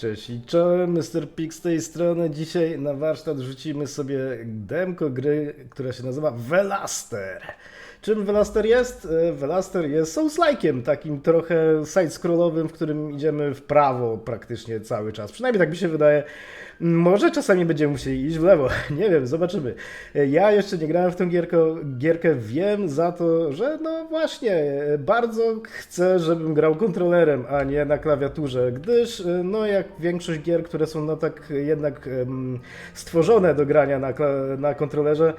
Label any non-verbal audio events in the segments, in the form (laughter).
Cześć i czołem, Mr. Pig z tej strony. Dzisiaj na warsztat rzucimy sobie demko gry, która się nazywa Velaster. Czym Velaster jest? E, Velaster jest Souls-like'iem, takim trochę side-scrollowym, w którym idziemy w prawo praktycznie cały czas. Przynajmniej tak mi się wydaje. Może czasami będziemy musieli iść w lewo, (laughs) nie wiem, zobaczymy. E, Ja jeszcze nie grałem w tę gierkę, gierkę wiem za to, że no właśnie, e, bardzo chcę, żebym grał kontrolerem, a nie na klawiaturze, gdyż no jak większość gier, które są no tak jednak stworzone do grania na, na kontrolerze,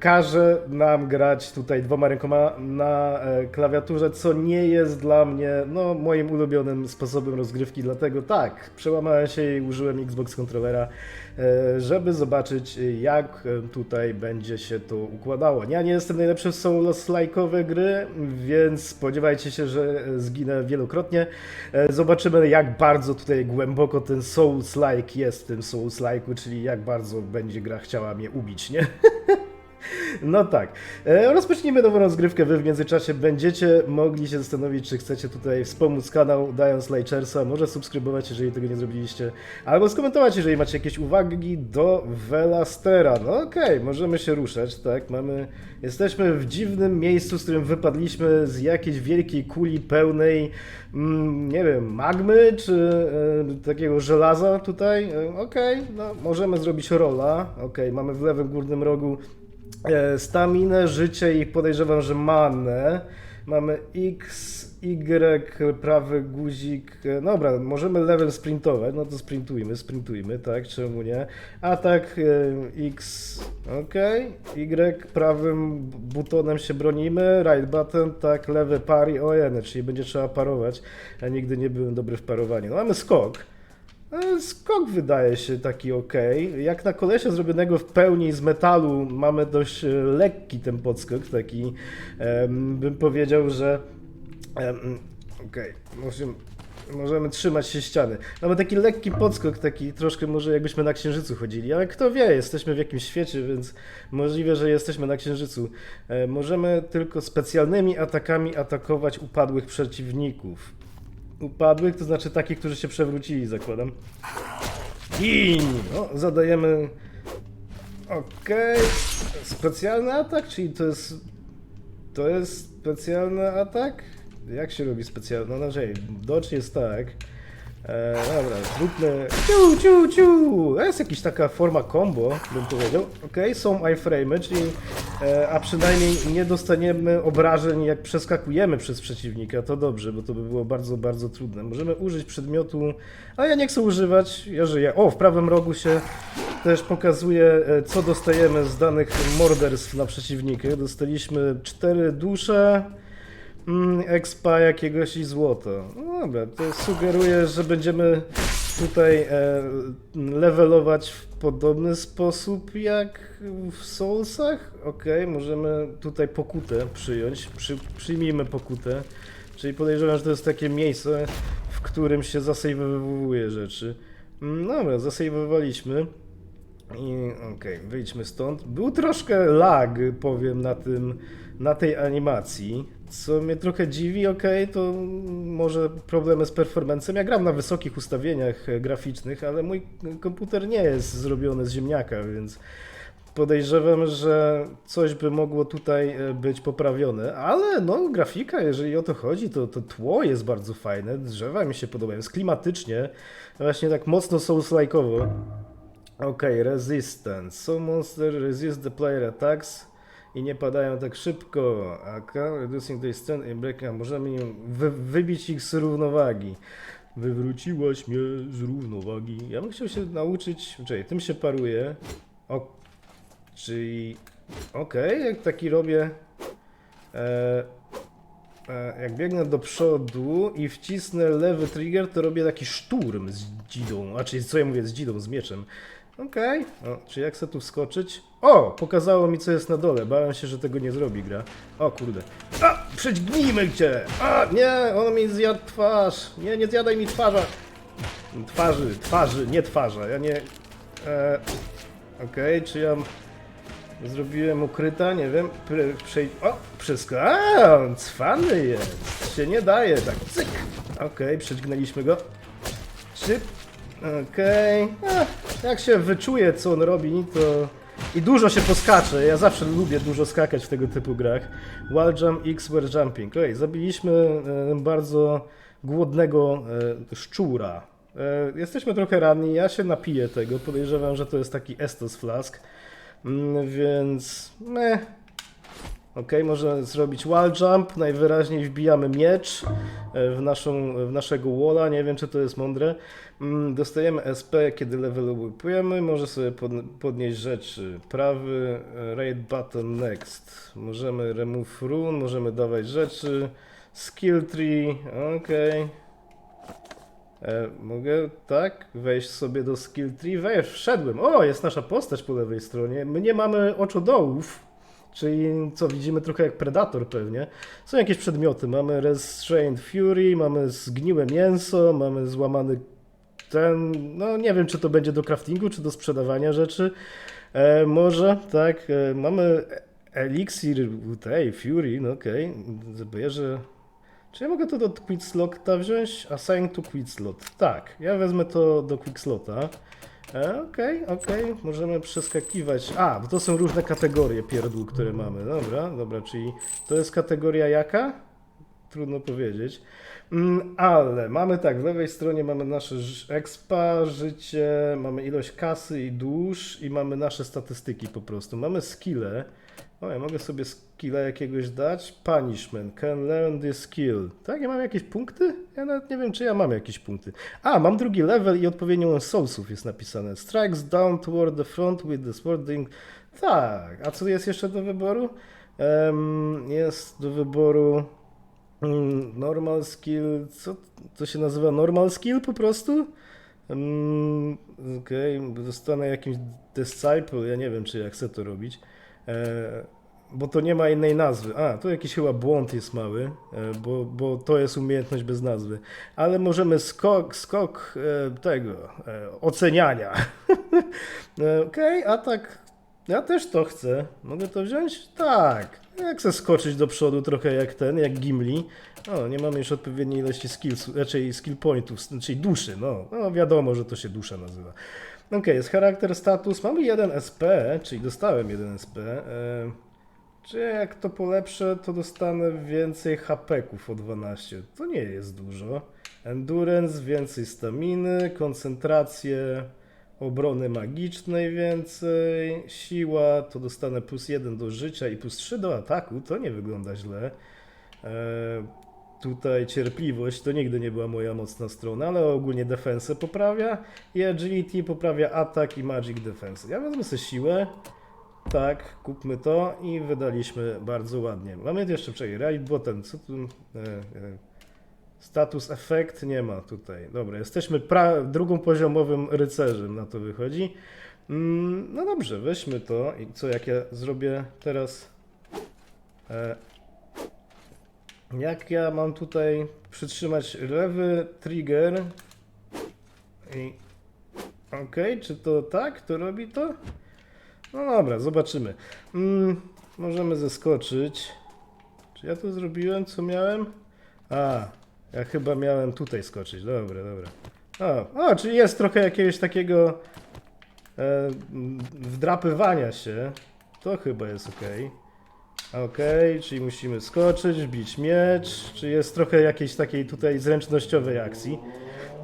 każe nam grać tutaj dwoma rękoma na e, klawiaturze, co nie jest dla mnie no moim ulubionym sposobem rozgrywki, dlatego tak, przełamałem się i użyłem Xbox kontrolera, e, żeby zobaczyć jak e, tutaj będzie się to układało. Ja nie jestem najlepszy w Souls-like'owe gry, więc spodziewajcie się, że zginę wielokrotnie. Zobaczymy jak bardzo tutaj głęboko ten Souls-like jest w tym Souls-like'u, czyli jak bardzo będzie gra chciała mnie ubić, nie? (laughs) No tak. E, rozpocznijmy nową rozgrywkę. Wy w międzyczasie będziecie mogli się zastanowić, czy chcecie tutaj wspomóc kanał, dając lajczersa, może subskrybować, jeżeli tego nie zrobiliście, albo skomentować, jeżeli macie jakieś uwagi do Velastera. No okej, możemy się ruszać, tak? Mamy... Jesteśmy w dziwnym miejscu, z którym wypadliśmy z jakiejś wielkiej kuli pełnej, mm, nie wiem, magmy, czy e, takiego żelaza tutaj. E, okej, no możemy zrobić rola. Okej, mamy w lewym górnym rogu staminę, życie i podejrzewam, że manę. Mamy X, Y, prawy guzik. E, Dobra, możemy lewym sprintować, no to sprintujmy, sprintujmy, tak, czemu nie? Atak e, X, ok. Y, prawym butonem się bronimy, right button, tak, lewy pari, ojene, czyli będzie trzeba parować. Ja nigdy nie byłem dobry w parowaniu. No mamy skok. E, Skok wydaje się taki ok. Jak na kolesia zrobionego w pełni z metalu mamy dość e, lekki ten podskok, taki bym powiedział, że okej, musimy- możemy trzymać się ściany. Mamy taki lekki podskok, taki troszkę może jakbyśmy na Księżycu chodzili, ale kto wie, jesteśmy w jakimś świecie, więc możliwe, że jesteśmy na Księżycu. E, Możemy tylko specjalnymi atakami atakować upadłych przeciwników. Upadłych, to znaczy takich, którzy się przewrócili, zakładam. Gin! No, zadajemy. Okej. Specjalny atak, czyli to jest. To jest specjalny atak? Jak się robi specjalny? No, znaczy, dodge jest tak. E, dobra, zróbmy. Ciu, ciu, ciu! To jest jakaś taka forma combo, bym powiedział. Okej, są iframe'y, czyli. E, a przynajmniej nie dostaniemy obrażeń, jak przeskakujemy przez przeciwnika. To dobrze, bo to by było bardzo, bardzo trudne. Możemy użyć przedmiotu. A ja nie chcę używać. Ja żyję. O, w prawym rogu się też pokazuje, e, co dostajemy z danych morderstw na przeciwnika. Dostaliśmy cztery dusze. Mm, expa jakiegoś i złoto. No dobra, to sugeruje, że będziemy tutaj e, levelować w podobny sposób jak w Soulsach. Okej, możemy tutaj pokutę przyjąć. Przy, przyjmijmy pokutę. Czyli podejrzewam, że to jest takie miejsce, w którym się zasejwowuje rzeczy. Mm, Dobra, zasejwowaliśmy. I okej, wyjdźmy stąd. Był troszkę lag, powiem, na tym, na tej animacji, co mnie trochę dziwi, okej, to może problemy z performancem. Ja gram na wysokich ustawieniach e, graficznych, ale mój komputer nie jest zrobiony z ziemniaka, więc podejrzewam, że coś by mogło tutaj e, być poprawione, ale no grafika, jeżeli o to chodzi, to, to tło jest bardzo fajne, drzewa mi się podobają, jest klimatycznie, właśnie tak mocno souls-like'owo. Okej, resistance. So monster resist the player attacks i nie padają tak szybko. AK, reducing strength and breaking. Możemy im wy, wybić ich z równowagi. Wywróciłaś mnie z równowagi. Ja bym chciał się nauczyć. Czekaj, tym się paruje. O, czyli. Okej, jak taki robię. E, e, jak biegnę do przodu i wcisnę lewy trigger, to robię taki szturm z dzidą. A czyli co ja mówię z dzidą, z mieczem. Okej, okay. czy jak chcę tu wskoczyć? O! Pokazało mi co jest na dole. Bałem się, że tego nie zrobi gra. O kurde. A! Przedźgnijmy cię! A! Nie! On mi zjadł twarz! Nie, nie zjadaj mi twarza! Twarzy, twarzy, nie twarza. Ja nie... E, Okej, czy ja... Zrobiłem ukryta, nie wiem, przej... O! Wszystko, on cwany jest, się nie daje, tak, cyk. Okej, przedźgnęliśmy go. Szyb. Okej. Okay. Jak się wyczuje, co on robi, to... I dużo się poskacze. Ja zawsze lubię dużo skakać w tego typu grach. Wall jump, X, were jumping. Okej, zabiliśmy e, bardzo głodnego e, szczura. E, jesteśmy trochę ranni, ja się napiję tego. Podejrzewam, że to jest taki Estos Flask. Mm, więc... Meh. Ok, można zrobić wall jump, najwyraźniej wbijamy miecz e, w, naszą, w naszego walla, nie wiem czy to jest mądre. Mm, Dostajemy SP, kiedy levelujemy, może sobie pod, podnieść rzeczy. Prawy e, raid button next. Możemy remove rune, możemy dawać rzeczy. Skill tree, ok. E, mogę, tak, wejść sobie do skill tree. Wejść, wszedłem. O, jest nasza postać po lewej stronie. My nie mamy oczodołów. Czyli co, widzimy trochę jak Predator pewnie. Są jakieś przedmioty. Mamy Restrained Fury, mamy zgniłe mięso, mamy złamany ten... No nie wiem, czy to będzie do craftingu, czy do sprzedawania rzeczy. E, może, tak. E, mamy Elixir tej, Fury, no okej. Zabierze... Czy ja mogę to do Quick Slota wziąć? Assign to Quick Slot. Tak, ja wezmę to do Quick Slota. E, Okej, okej, możemy przeskakiwać. A, bo to są różne kategorie pierdół, które mamy. Dobra, dobra, czyli to jest kategoria jaka? Trudno powiedzieć. Mm, ale mamy tak, w lewej stronie mamy nasze ż- expa, życie, mamy ilość kasy i dusz i mamy nasze statystyki po prostu. Mamy skille. O, ja mogę sobie skilla jakiegoś dać. Punishment. Can learn this skill. Tak, ja mam jakieś punkty? Ja nawet nie wiem, czy ja mam jakieś punkty. A, mam drugi level i odpowiednią soulsów jest napisane. Strikes down toward the front with the sword doing... Tak, a co jest jeszcze do wyboru? Em, jest do wyboru mm, normal skill, co to się nazywa? Normal skill po prostu? Mm, Okej, zostanę jakimś disciple, ja nie wiem, czy ja chcę to robić. E, bo to nie ma innej nazwy. A, tu jakiś chyba błąd jest mały, e, bo, bo to jest umiejętność bez nazwy. Ale możemy skok, skok e, tego, e, oceniania. (laughs) Okej, a tak, ja też to chcę. Mogę to wziąć? Tak. Ja chcę skoczyć do przodu trochę jak ten, jak Gimli. O, nie mamy już odpowiedniej ilości skills, raczej skill pointów, czyli duszy, no. No wiadomo, że to się dusza nazywa. Okej, jest charakter, status. Mamy jeden SP, czyli dostałem jeden SP. Czy jak to polepszę, to dostanę więcej HP-ków o 12. To nie jest dużo. Endurance, więcej staminy, koncentrację, obrony magicznej więcej, siła, to dostanę plus 1 do życia i plus 3 do ataku. To nie wygląda źle. E, tutaj cierpliwość to nigdy nie była moja mocna strona, ale ogólnie defensę poprawia i agility poprawia atak i magic defense. Ja wezmę sobie siłę. Tak, kupmy to i wydaliśmy bardzo ładnie. Mamy jeszcze czekaj, right button, co tu? E, e, status efekt nie ma tutaj. Dobra, jesteśmy drugą poziomowym rycerzem, na to wychodzi. Mm, no dobrze, weźmy to i co jak ja zrobię teraz e, jak ja mam tutaj przytrzymać lewy trigger i ok, czy to tak, to robi to? No dobra, zobaczymy. Mm, możemy zeskoczyć. Czy ja to zrobiłem, co miałem? A, ja chyba miałem tutaj skoczyć. Dobra, dobra. O, o czyli jest trochę jakiegoś takiego e, wdrapywania się. To chyba jest ok. Okej, czyli musimy skoczyć, bić miecz, czy jest trochę jakiejś takiej tutaj zręcznościowej akcji.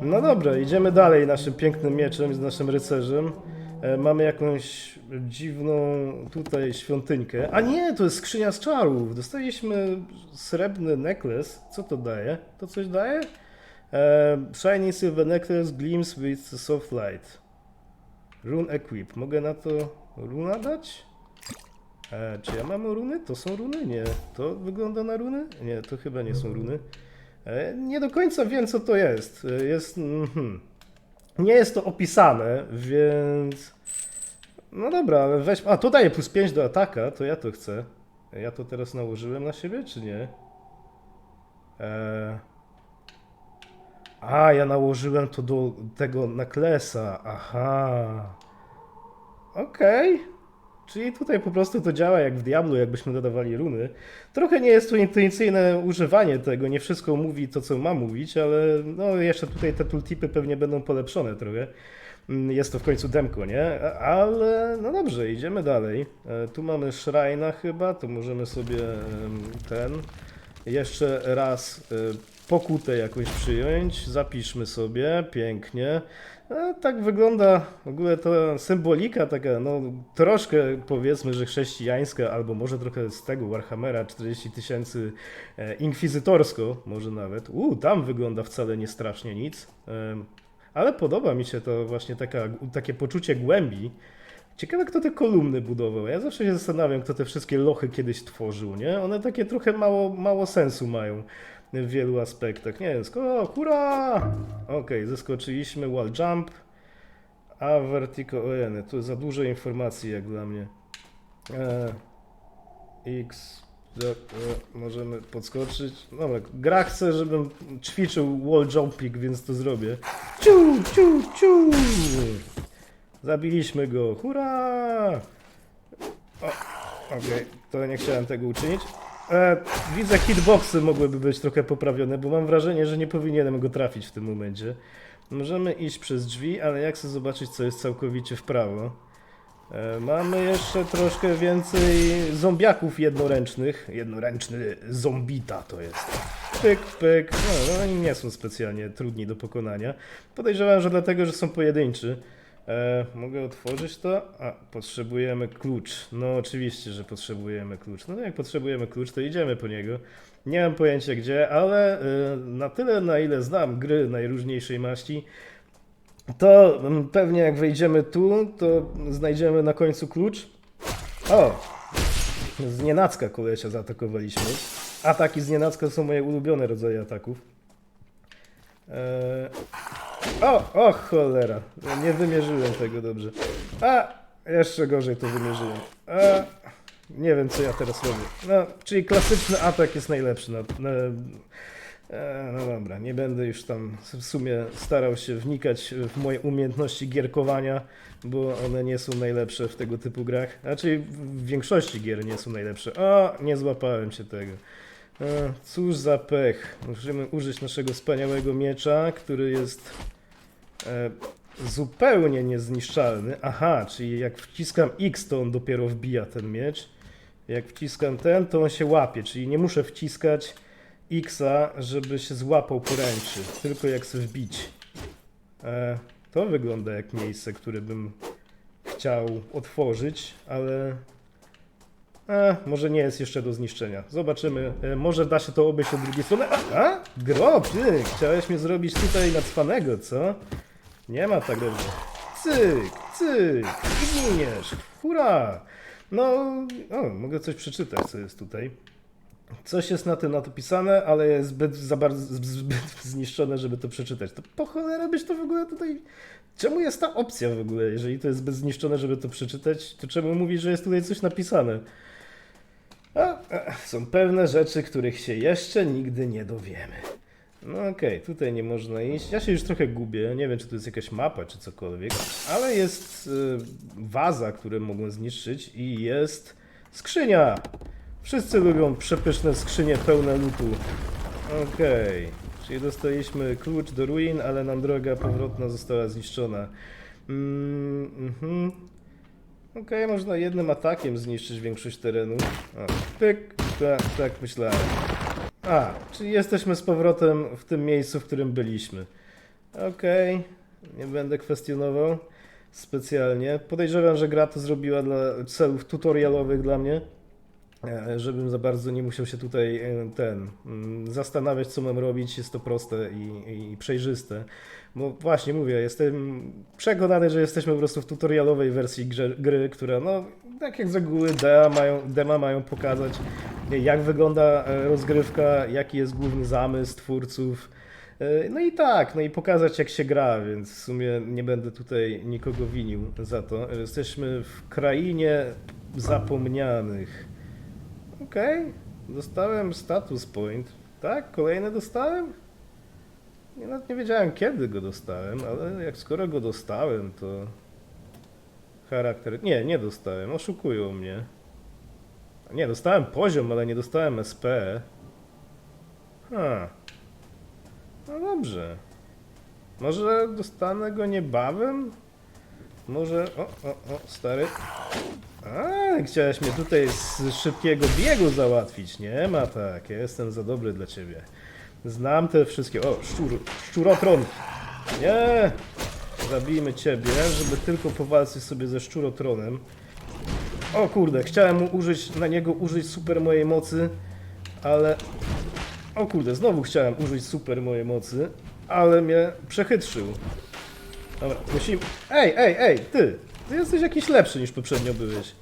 No dobra, idziemy dalej naszym pięknym mieczem z naszym rycerzem. E, mamy jakąś dziwną tutaj świątynkę. A nie, to jest skrzynia z czarów. Dostaliśmy srebrny necklace. Co to daje? To coś daje? E, shiny silver necklace gleams with soft light. Rune equip. Mogę na to runa dać? E, czy ja mam runy? To są runy? Nie. To wygląda na runy? Nie, to chyba nie są runy. E, nie do końca wiem, co to jest. E, jest. Mhm. Nie jest to opisane, więc. No dobra, ale weź. A, to daje plus 5 do ataka, to ja to chcę. Ja to teraz nałożyłem na siebie, czy nie? E... A, ja nałożyłem to do tego naklesa. Aha. Okej. Czyli tutaj po prostu to działa jak w Diablo, jakbyśmy dodawali runy. Trochę nie jest to intuicyjne używanie tego, nie wszystko mówi to, co ma mówić, ale no jeszcze tutaj te tooltipy pewnie będą polepszone trochę. Mm, Jest to w końcu demko, nie? Ale no dobrze, idziemy dalej. E, Tu mamy Shrine'a chyba, to możemy sobie ten jeszcze raz e, pokutę jakąś przyjąć. Zapiszmy sobie, pięknie. E, Tak wygląda w ogóle to symbolika taka, no troszkę powiedzmy, że chrześcijańska, albo może trochę z tego Warhammera 40 tysięcy e, inkwizytorsko, może nawet. U, tam wygląda wcale nie strasznie nic. Em, ale podoba mi się to właśnie taka, takie poczucie głębi. Ciekawe, kto te kolumny budował. Ja zawsze się zastanawiam, kto te wszystkie lochy kiedyś tworzył, nie? One takie trochę mało, mało sensu mają w wielu aspektach. Nie sko- o, hurra! Okej, zeskoczyliśmy, wall jump, a vertical, ojeny, tu za dużo informacji jak dla mnie. E, X, e, możemy podskoczyć. Dobra, gra chce, żebym ćwiczył wall jumping, więc to zrobię. Ciu, ciu, ciu! Zabiliśmy go, hurra! O, Okej, to nie chciałem tego uczynić. E, widzę, hitboxy mogłyby być trochę poprawione, bo mam wrażenie, że nie powinienem go trafić w tym momencie. Możemy iść przez drzwi, ale jak chcę zobaczyć, co jest całkowicie w prawo. E, mamy jeszcze troszkę więcej zombiaków jednoręcznych. Jednoręczny zombita to jest. Pyk, pyk. No, no oni nie są specjalnie trudni do pokonania. Podejrzewam, że dlatego, że są pojedynczy. E, mogę otworzyć to? A, potrzebujemy klucz. No oczywiście, że potrzebujemy klucz. No jak potrzebujemy klucz, to idziemy po niego. Nie mam pojęcia gdzie, ale e, na tyle, na ile znam gry najróżniejszej maści, to mm, pewnie jak wejdziemy tu, to znajdziemy na końcu klucz. O! Z nienacka kolesia zaatakowaliśmy. Ataki z nienacka są moje ulubione rodzaje ataków. Eee... O, o cholera. Nie wymierzyłem tego dobrze. A, jeszcze gorzej to wymierzyłem. A, nie wiem co ja teraz robię. No, czyli klasyczny atak jest najlepszy. Na, na, e, no dobra, nie będę już tam w sumie starał się wnikać w moje umiejętności gierkowania, bo one nie są najlepsze w tego typu grach. Raczej w większości gier nie są najlepsze. O, nie złapałem się tego. E, Cóż za pech. Musimy użyć naszego wspaniałego miecza, który jest e, zupełnie niezniszczalny. Aha, czyli jak wciskam X, to on dopiero wbija ten miecz. Jak wciskam ten, to on się łapie, czyli nie muszę wciskać Xa, żeby się złapał poręczy, tylko jak chcę wbić. E, to wygląda jak miejsce, które bym chciał otworzyć, ale E, może nie jest jeszcze do zniszczenia. Zobaczymy. E, może da się to obejść od drugiej strony. A, a? Grob, ty! Chciałeś mnie zrobić tutaj na cwanego, co? Nie ma tak dobrze. Cyk, cyk! I giniesz! Hurra! No, o, mogę coś przeczytać, co jest tutaj. Coś jest na tym napisane, ale jest zbyt, za bardzo, zbyt (laughs) zniszczone, żeby to przeczytać. To po cholerę byś to w ogóle tutaj... Czemu jest ta opcja w ogóle? Jeżeli to jest zbyt zniszczone, żeby to przeczytać, to czemu mówisz, że jest tutaj coś napisane? A, są pewne rzeczy, których się jeszcze nigdy nie dowiemy. No okej, tutaj nie można iść. Ja się już trochę gubię. Nie wiem, czy to jest jakaś mapa, czy cokolwiek. Ale jest y, waza, które mogą zniszczyć i jest skrzynia. Wszyscy lubią przepyszne skrzynie pełne lutu. Okej, czyli dostaliśmy klucz do ruin, ale nam droga powrotna została zniszczona. Mm, mhm. Okej, można jednym atakiem zniszczyć większość terenu. Pyk, tak, tak myślałem. A, czyli jesteśmy z powrotem w tym miejscu, w którym byliśmy. Okej, nie będę kwestionował specjalnie. Podejrzewam, że gra to zrobiła dla celów tutorialowych dla mnie, żebym za bardzo nie musiał się tutaj e, ten mm, zastanawiać, co mam robić. Jest to proste i, i przejrzyste. Bo właśnie mówię, jestem przekonany, że jesteśmy po prostu w tutorialowej wersji grze, gry, która no, tak jak z reguły dema mają, dema mają pokazać, jak wygląda e, rozgrywka, jaki jest główny zamysł twórców. E, No i tak, no i pokazać jak się gra, więc w sumie nie będę tutaj nikogo winił za to. Jesteśmy w krainie zapomnianych. Okej, dostałem status point. Tak, kolejny dostałem? Ja nawet nie wiedziałem kiedy go dostałem, ale jak skoro go dostałem, to Charakter. Nie, nie dostałem. Oszukują mnie. Nie, dostałem poziom, ale nie dostałem SP. Ha. No dobrze. Może dostanę go niebawem? Może. O, o, o, stary. A, chciałeś mnie tutaj z szybkiego biegu załatwić. Nie ma tak. Ja jestem za dobry dla ciebie. Znam te wszystkie. O, szczur, szczurotron. Nie! Zabijmy ciebie, żeby tylko powalczyć sobie ze szczurotronem. O kurde, chciałem mu użyć, na niego użyć super mojej mocy, ale... O kurde, znowu chciałem użyć super mojej mocy, ale mnie przechytrzył. Dobra, musimy... Ej, ej, ej, ty! Ty jesteś jakiś lepszy niż poprzednio byłeś.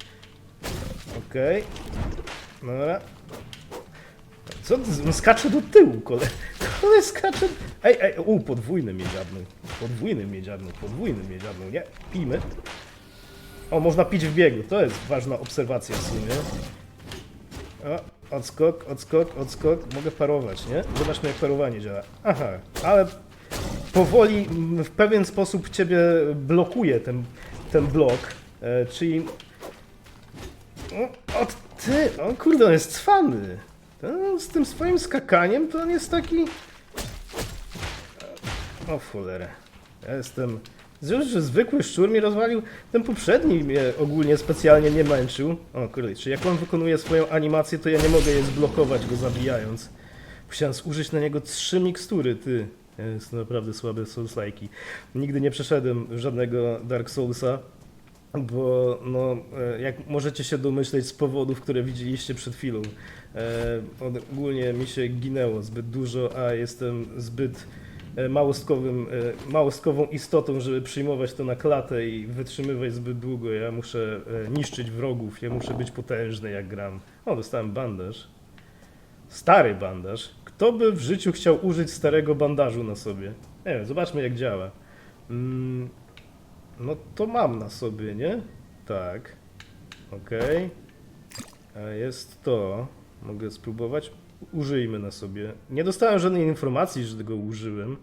Okej. Dobra. Co? On skacze do tyłu, kole. Kole skacze... Ej, ej, u, podwójny mnie dziabnął. Podwójny mnie dziabnął, podwójny mnie dziabnął, nie? Pijmy. O, można pić w biegu, to jest ważna obserwacja w sumie. O, odskok, odskok, odskok, mogę parować, nie? Zobaczmy jak parowanie działa. Aha, ale powoli w pewien sposób ciebie blokuje ten, ten blok, e, czyli... O, ty, o kurde, on jest cwany. Z tym swoim skakaniem to on jest taki... O cholerę. Ja jestem... Że zwykły szczur mi rozwalił, ten poprzedni mnie ogólnie specjalnie nie męczył. O kurde, czy jak on wykonuje swoją animację, to ja nie mogę je zblokować go zabijając. Musiałem zużyć na niego trzy mikstury, ty. Jest naprawdę słabe Souls-like'i. Nigdy nie przeszedłem żadnego Dark Soulsa, bo no, e, jak możecie się domyśleć z powodów, które widzieliście przed chwilą, e, ogólnie mi się ginęło zbyt dużo, a jestem zbyt e, małostkową istotą, żeby przyjmować to na klatę i wytrzymywać zbyt długo. Ja muszę niszczyć wrogów, ja muszę być potężny jak gram. O, dostałem bandaż. Stary bandaż. Kto by w życiu chciał użyć starego bandażu na sobie? Nie wiem, zobaczmy jak działa. Mm, no to mam na sobie, nie? Tak. Okej. A Jest to. Mogę spróbować. Użyjmy na sobie. Nie dostałem żadnej informacji, że tego użyłem.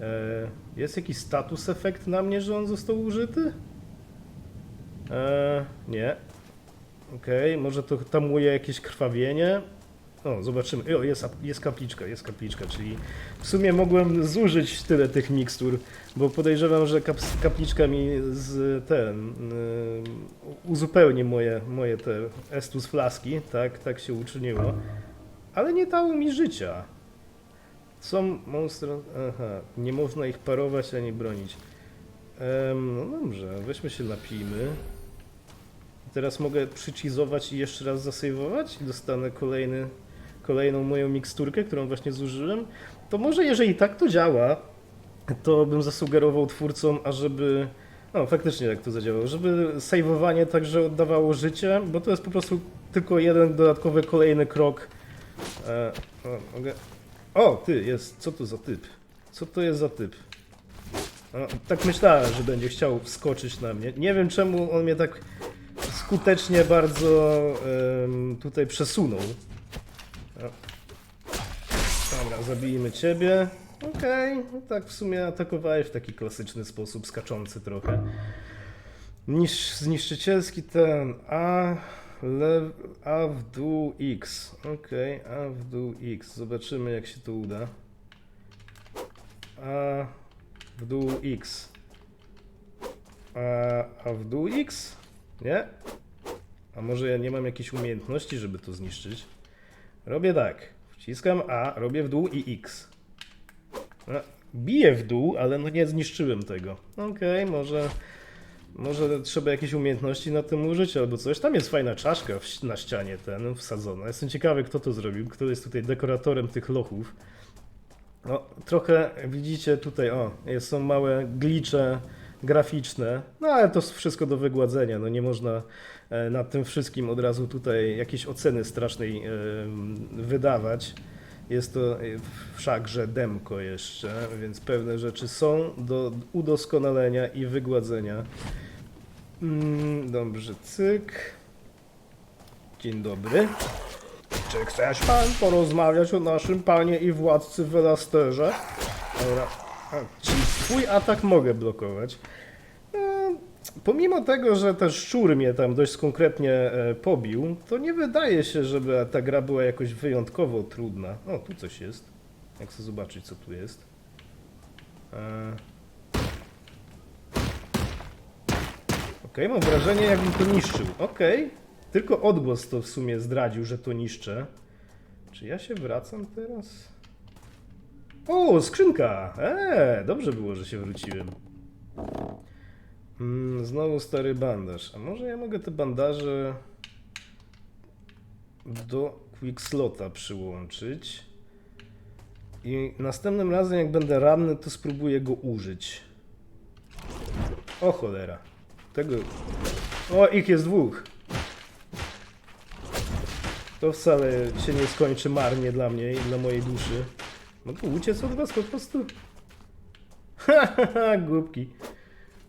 E, jest jakiś status efekt na mnie, że on został użyty? E, nie. Okej, może to tamuje jakieś krwawienie. O, zobaczymy. O, jest, jest kapliczka, jest kapliczka, czyli w sumie mogłem zużyć tyle tych mikstur, bo podejrzewam, że kap kapliczka mi z ten y, uzupełni moje, moje te estus flaski, tak, tak się uczyniło, ale nie dało mi życia. Są monstry, aha, nie można ich parować ani bronić. Em, no dobrze, weźmy się napijmy. Teraz mogę przycizować i jeszcze raz zasejwować i dostanę kolejny, kolejną moją miksturkę, którą właśnie zużyłem. To może jeżeli tak to działa, to bym zasugerował twórcom, ażeby... No, faktycznie jak to zadziałało, żeby sejwowanie także oddawało życie, bo to jest po prostu tylko jeden dodatkowy kolejny krok. E, o, mogę... o, ty, jest, co to za typ? Co to jest za typ? O, tak myślałem, że będzie chciał wskoczyć na mnie. Nie wiem czemu on mnie tak skutecznie bardzo em, tutaj przesunął. Dobra, zabijmy ciebie. Okej, no tak w sumie atakowałeś w taki klasyczny sposób, skaczący trochę. Niż, zniszczycielski ten A, lew, A w dół X. Okej, A w dół X. Zobaczymy jak się to uda. A w dół X. A, a w dół X? Nie? A może ja nie mam jakiejś umiejętności, żeby to zniszczyć? Robię tak. Wciskam A, robię w dół i X. No, biję w dół, ale no nie zniszczyłem tego. Okej, może... Może trzeba jakieś umiejętności na tym użyć albo coś. Tam jest fajna czaszka w, na ścianie ten wsadzona. Jestem ciekawy, kto to zrobił, kto jest tutaj dekoratorem tych lochów. No, trochę widzicie tutaj, o, są małe glicze graficzne, no ale to wszystko do wygładzenia, no nie można e, nad tym wszystkim od razu tutaj jakiejś oceny strasznej e, wydawać. Jest to e, wszakże demko jeszcze, więc pewne rzeczy są do udoskonalenia i wygładzenia. Mm, dobrze, cyk. Dzień dobry. Czy chcesz pan porozmawiać o naszym panie i władcy Welasterze? Dobra. Czyli twój atak mogę blokować. E, pomimo tego, że ten szczur mnie tam dość konkretnie e, pobił, to nie wydaje się, żeby ta gra była jakoś wyjątkowo trudna. O, tu coś jest. Jak chcę zobaczyć, co tu jest. E... Okej, mam wrażenie, jakbym to niszczył. Okej, tylko odgłos to w sumie zdradził, że to niszczę. Czy ja się wracam teraz? O, skrzynka! Eee, dobrze było, że się wróciłem. Mm, znowu stary bandaż. A może ja mogę te bandaże do quickslota przyłączyć? I następnym razem, jak będę ranny, to spróbuję go użyć. O cholera. Tego. O, ich jest dwóch. To wcale się nie skończy marnie dla mnie i dla mojej duszy. Mogę uciec od was po prostu? Hahaha, (laughs) głupki.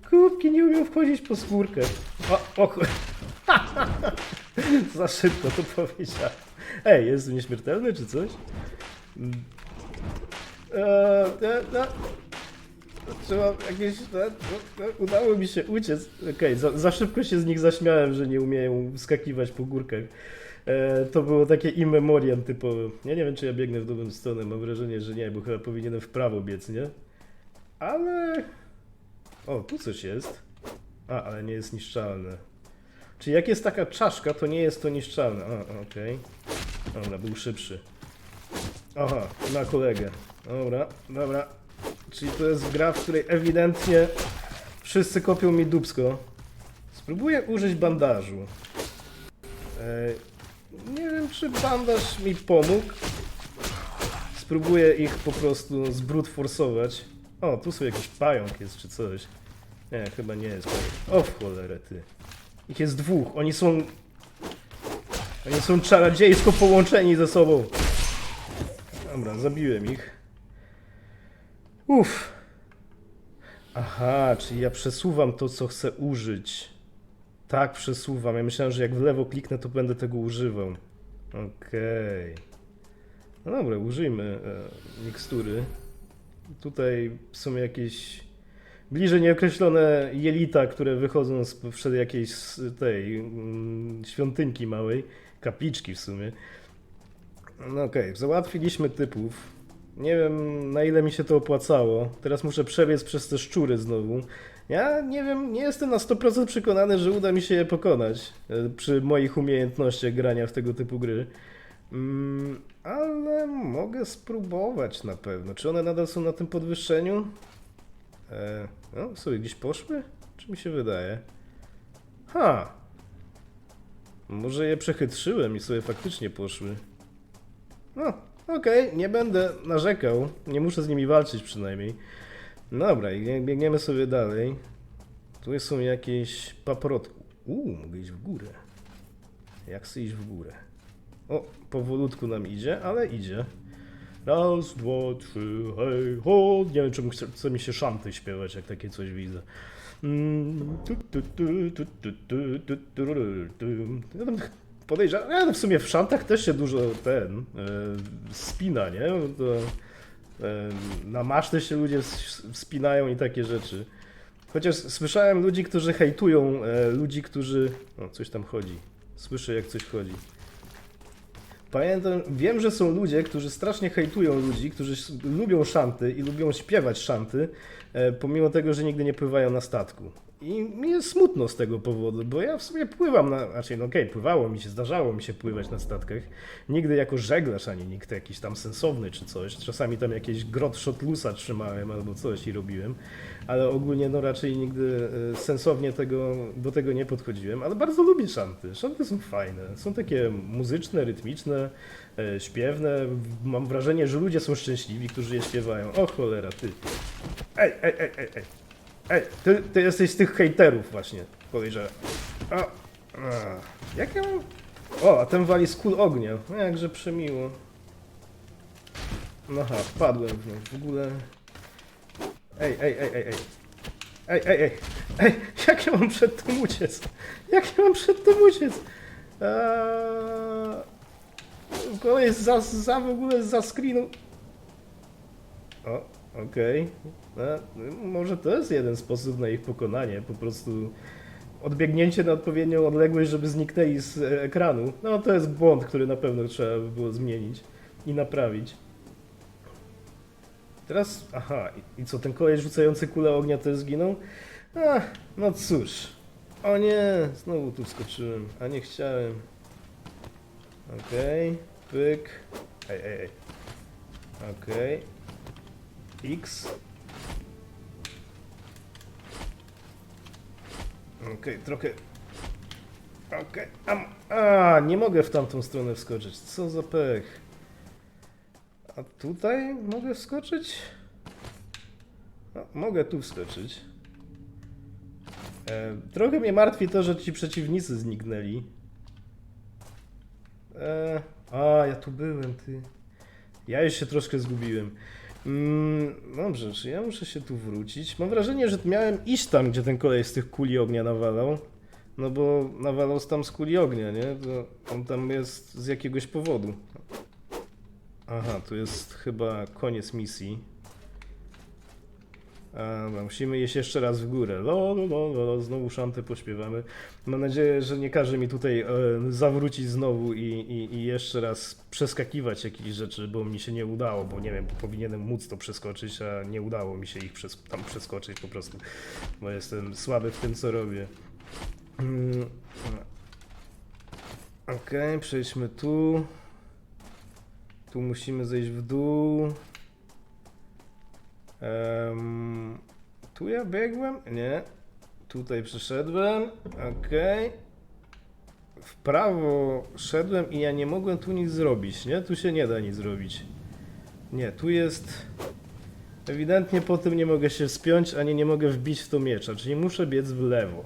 Głupki nie umiał wchodzić po skórkę. O, o (laughs) Za szybko to powiedziałem. Ej, jest nieśmiertelny czy coś? Eee, e, Trzeba jakieś. e, e, e, Udało mi się uciec. Okej, za, za szybko się z nich zaśmiałem, że nie umieją skakiwać po górkach. E, to było takie in memoriam typowe. Ja nie wiem, czy ja biegnę w dobrą stronę. Mam wrażenie, że nie, bo chyba powinienem w prawo biec, nie? Ale. O, tu coś jest. A, ale nie jest niszczalne. Czyli jak jest taka czaszka, to nie jest to niszczalne. A, okej. Dobra, był szybszy. Aha, na kolegę. Dobra, dobra. Czyli to jest gra, w której ewidentnie wszyscy kopią mi dubsko. Spróbuję użyć bandażu. E, nie wiem, czy bandaż mi pomógł. Spróbuję ich po prostu zbrut forsować. O, tu sobie jakiś pająk jest, czy coś. Nie, chyba nie jest. O, w cholerę, ty. Ich jest dwóch. Oni są... Oni są czarodziejsko połączeni ze sobą. Dobra, zabiłem ich. Uff. Aha, czyli ja przesuwam to, co chcę użyć. Tak, przesuwam. Ja myślałem, że jak w lewo kliknę, to będę tego używał. Okej. No dobra, użyjmy e, mikstury. Tutaj są jakieś bliżej nieokreślone jelita, które wychodzą z przed jakiejś tej mm, świątynki małej, kapliczki w sumie. No okej, załatwiliśmy typów. Nie wiem na ile mi się to opłacało. Teraz muszę przebiec przez te szczury znowu. Ja nie wiem, nie jestem na 100% przekonany, że uda mi się je pokonać e, przy moich umiejętnościach grania w tego typu gry. Mm, ale mogę spróbować na pewno. Czy one nadal są na tym podwyższeniu? E, no, sobie gdzieś poszły? Czy mi się wydaje? Ha! Może je przechytrzyłem i sobie faktycznie poszły. No, okej, nie będę narzekał. Nie muszę z nimi walczyć przynajmniej. Dobra, i biegniemy sobie dalej. Tu są jakieś paprotki. Uuu, mogę iść w górę. Jak chcę iść w górę? O, powolutku nam idzie, ale idzie. Raz, dwa, trzy, hej, ho. Nie wiem, czemu chce, chce mi się szanty śpiewać, jak takie coś widzę. Mm, ja tam podejrzewam, w sumie w szantach też się dużo ten e, spina, nie? To na maszty się ludzie wspinają i takie rzeczy. Chociaż słyszałem ludzi, którzy hejtują e, ludzi, którzy... O, coś tam chodzi. Słyszę, jak coś chodzi. Pamiętam, wiem, że są ludzie, którzy strasznie hejtują ludzi, którzy lubią szanty i lubią śpiewać szanty, e, pomimo tego, że nigdy nie pływają na statku. I mi jest smutno z tego powodu, bo ja w sumie pływam na. Znaczy, no okej, pływało mi się, zdarzało mi się pływać na statkach. Nigdy jako żeglarz, ani nikt jakiś tam sensowny czy coś. Czasami tam jakieś grot shotlusa trzymałem albo coś i robiłem, ale ogólnie no raczej nigdy e, sensownie tego, do tego nie podchodziłem. Ale bardzo lubię szanty. Szanty są fajne. Są takie muzyczne, rytmiczne, e, śpiewne. Mam wrażenie, że ludzie są szczęśliwi, którzy je śpiewają. O cholera, ty. Ej, ej, ej, ej, ej. Ej, ty, ty jesteś z tych hejterów właśnie, podejrzewam. A, a, jak ja mam... O, a ten wali z kul ognia. No jakże przemiło. No ha, wpadłem w nią. W ogóle... Ej, ej, ej, ej, ej. Ej, ej, ej. Ej, jak ja mam przed tym uciec? Jak ja mam przed tym uciec? Eee... Koleś za, za w ogóle za screenu. O, okej. No, może to jest jeden sposób na ich pokonanie, po prostu odbiegnięcie na odpowiednią odległość, żeby zniknęli z e, ekranu. No to jest błąd, który na pewno trzeba by było zmienić i naprawić. Teraz, aha, i, co, ten koleś rzucający kulę ognia też zginął? Ach, no cóż. O nie, znowu tu wskoczyłem, a nie chciałem. Okej, pyk. Ej, ej, ej. Okej. X. Okej, trochę. Okej. am- A, nie mogę w tamtą stronę wskoczyć. Co za pech. A tutaj mogę wskoczyć? No, mogę tu wskoczyć. E, trochę mnie martwi to, że ci przeciwnicy zniknęli. E, a, ja tu byłem, ty. Ja już się troszkę zgubiłem. Mm, dobrze, czy ja muszę się tu wrócić? Mam wrażenie, że miałem iść tam, gdzie ten kolej z tych kuli ognia nawalał. No bo nawalał tam z kuli ognia, nie? To on tam jest z jakiegoś powodu. Aha, tu jest chyba koniec misji. Musimy jeść jeszcze raz w górę. Lo, lo, lo, lo, znowu szantę pośpiewamy. Mam nadzieję, że nie każe mi tutaj e, zawrócić znowu i, i, i jeszcze raz przeskakiwać jakieś rzeczy, bo mi się nie udało, bo nie wiem, powinienem móc to przeskoczyć, a nie udało mi się ich przes- tam przeskoczyć po prostu, bo jestem słaby w tym, co robię. Mm, Okej, przejdźmy tu. Tu musimy zejść w dół. Em, tu ja biegłem? Nie. Tutaj przeszedłem. Okej. W prawo szedłem i ja nie mogłem tu nic zrobić, nie? Tu się nie da nic zrobić. Nie, tu jest... Ewidentnie po tym nie mogę się spiąć, ani nie mogę wbić w to miecza, czyli muszę biec w lewo.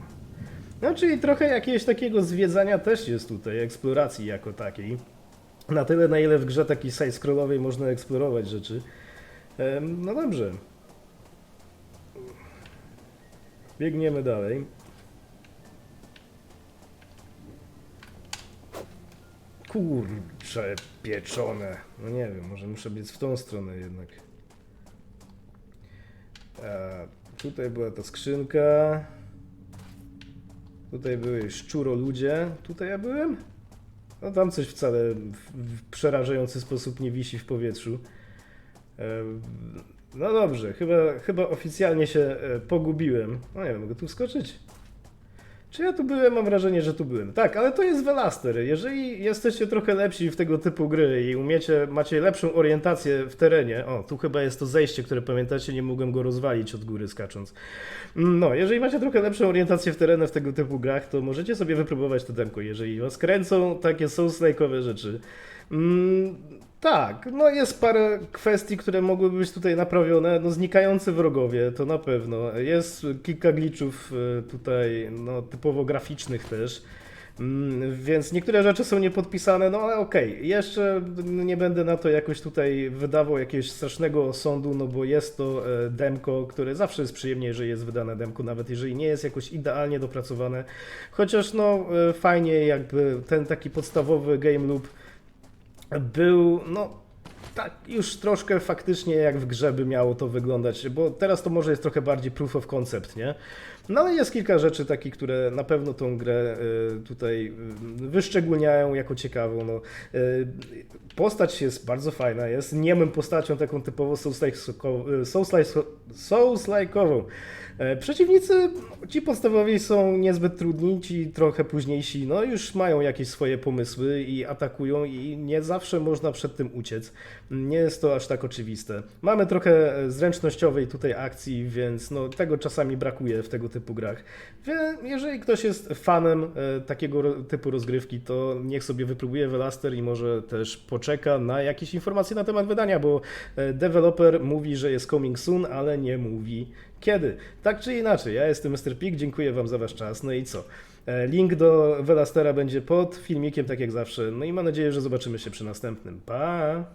No, czyli trochę jakiegoś takiego zwiedzania też jest tutaj, eksploracji jako takiej. Na tyle, na ile w grze takiej side-scrollowej można eksplorować rzeczy. No dobrze. Biegniemy dalej. Kurcze pieczone. No nie wiem, może muszę biec w tą stronę jednak. A, tutaj była ta skrzynka. Tutaj były szczuro ludzie. Tutaj ja byłem? No tam coś wcale w, w przerażający sposób nie wisi w powietrzu. No dobrze, chyba, chyba oficjalnie się e, pogubiłem. No nie wiem, mogę tu skoczyć? Czy ja tu byłem? Mam wrażenie, że tu byłem. Tak, ale to jest Velaster. Jeżeli jesteście trochę lepsi w tego typu gry i umiecie, macie lepszą orientację w terenie, o, tu chyba jest to zejście, które pamiętacie, nie mogłem go rozwalić od góry skacząc. Mm, No, jeżeli macie trochę lepszą orientację w terenie w tego typu grach, to możecie sobie wypróbować to demko, jeżeli was kręcą takie souls-like'owe rzeczy. Mm, tak, no jest parę kwestii, które mogłyby być tutaj naprawione. No znikający wrogowie, to na pewno. Jest kilka glitchów e, tutaj, no typowo graficznych też. Mm, Więc niektóre rzeczy są niepodpisane, no ale okej. Jeszcze nie będę na to jakoś tutaj wydawał jakiegoś strasznego sądu, no bo jest to e, demko, które zawsze jest przyjemnie, jeżeli jest wydane demko, nawet jeżeli nie jest jakoś idealnie dopracowane. Chociaż no e, fajnie jakby ten taki podstawowy game loop był, no tak już troszkę faktycznie jak w grze by miało to wyglądać, bo teraz to może jest trochę bardziej proof of concept, nie? No ale jest kilka rzeczy takich, które na pewno tą grę y, tutaj y, wyszczególniają jako ciekawą. No, y, postać jest bardzo fajna, jest niemym postacią taką typowo Souls-like- Souls-like- Souls-like'ową. E, Przeciwnicy, ci podstawowi są niezbyt trudni, ci trochę późniejsi, no już mają jakieś swoje pomysły i atakują i nie zawsze można przed tym uciec. Nie jest to aż tak oczywiste. Mamy trochę e, zręcznościowej tutaj akcji, więc no, tego czasami brakuje w tego typu grach. Wie- Jeżeli ktoś jest fanem e, takiego typu rozgrywki, to niech sobie wypróbuje Velaster i może też poczeka na jakieś informacje na temat wydania, bo e, deweloper mówi, że jest coming soon, ale nie mówi kiedy. Tak czy inaczej, ja jestem Mr. Pig, dziękuję Wam za Wasz czas. No i co? Link do Velastera będzie pod filmikiem, tak jak zawsze. No i mam nadzieję, że zobaczymy się przy następnym. Pa!